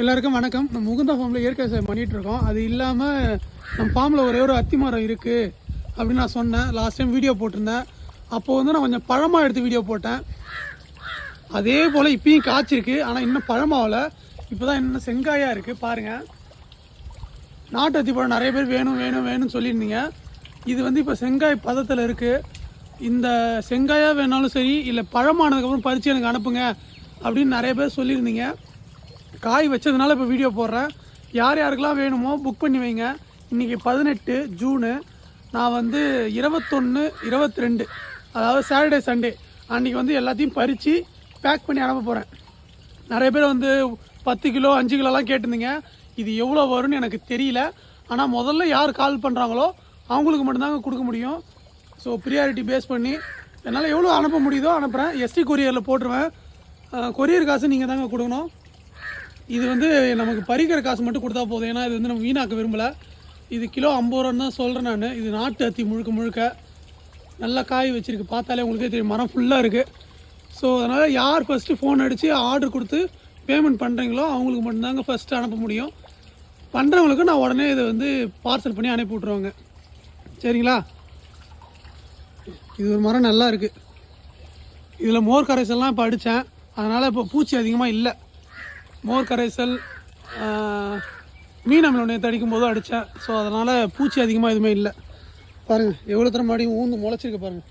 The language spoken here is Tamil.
எல்லாருக்கும் வணக்கம். நம்ம முகுந்தா ஃபார்மில் இயற்கை விவசாயம் பண்ணிகிட்ருக்கோம் அது இல்லாமல் நம்ம ஃபார்மில் ஒரே ஒரு அத்தி மரம் இருக்குது அப்படின்னு நான் சொன்னேன். லாஸ்ட் டைம் வீடியோ போட்டிருந்தேன். அப்போது வந்து நான் கொஞ்சம் பழமாக எடுத்து வீடியோ போட்டேன். அதே போல் இப்பயும் காய்ச்சிருக்கு. ஆனால் இன்னும் பழமாகல இப்போ தான் இன்னும் செங்காயாக இருக்குது பாருங்கள் நாட்டு அத்தி பழம் நிறைய பேர் வேணும் வேணும் வேணும்னு சொல்லியிருந்தீங்க. இது வந்து இப்போ செங்காய் பதத்தில் இருக்குது இந்த செங்காயாக வேணாலும் சரி இல்லை பழமானதுக்கப்புறம் பறித்து எனக்கு அனுப்புங்க அப்படின்னு நிறைய பேர் சொல்லியிருந்தீங்க. காய் வச்சதுனால இப்போ வீடியோ போடுறேன். யார் யாருக்கெல்லாம் வேணுமோ புக் பண்ணி வைங்க. இன்றைக்கி பதினெட்டு ஜூனு நான் வந்து இருபத்தொன்று இருபத்தி ரெண்டு அதாவது சாட்டர்டே சண்டே அன்றைக்கி வந்து எல்லாத்தையும் பறித்து பேக் பண்ணி அனுப்ப போகிறேன் நிறைய பேர் வந்து பத்து கிலோ அஞ்சு கிலோலாம் கேட்டிருந்தீங்க. இது எவ்வளோ வரும்னு எனக்கு தெரியல. ஆனால் முதல்ல யார் கால் பண்ணுறாங்களோ அவங்களுக்கு மட்டும்தாங்க கொடுக்க முடியும். ஸோ ப்ரியாரிட்டி பேஸ் பண்ணி என்னால் எவ்வளோ அனுப்ப முடியுதோ அனுப்புகிறேன் எஸ்டி கொரியரில் போட்டுருவேன். கொரியர் காசு நீங்கள் தாங்க கொடுக்கணும். இது வந்து நமக்கு பறிக்கிற காசு மட்டும் கொடுத்தா போதும். ஏன்னா இது வந்து நம்ம வீணாக்க விரும்பலை. இது கிலோ ஐம்பது ரூபான்னு தான் சொல்கிறேன் நான். இது நாட்டு அத்தி முழுக்க முழுக்க நல்லா காய் வச்சுருக்கு. பார்த்தாலே உங்களுக்கே தெரியும். மரம் ஃபுல்லாக இருக்குது ஸோ அதனால் யார் ஃபஸ்ட்டு ஃபோன் அடித்து ஆர்டர் கொடுத்து பேமெண்ட் பண்ணுறீங்களோ அவங்களுக்கு மட்டும்தாங்க ஃபஸ்ட்டு அனுப்ப முடியும். பண்ணுறவங்களுக்கு நான் உடனே இதை வந்து பார்சல் பண்ணி அனுப்பி விட்ருவாங்க சரிங்களா? இது ஒரு மரம் நல்லா இருக்குது இதில் மோர் கரைசல்லாம் இப்போ அடித்தேன் அதனால் இப்போ பூச்சி அதிகமாக இல்லை. மோர் கரைசல் மீன் அமிலம் நேற்று அடிக்கும் போதும் அடித்தேன் ஸோ அதனால் பூச்சி அதிகமாக எதுவுமே இல்லை. பாருங்கள் எவ்வளோ தரம் மாடியும் ஊந்து முளைச்சிருக்கு பாருங்கள்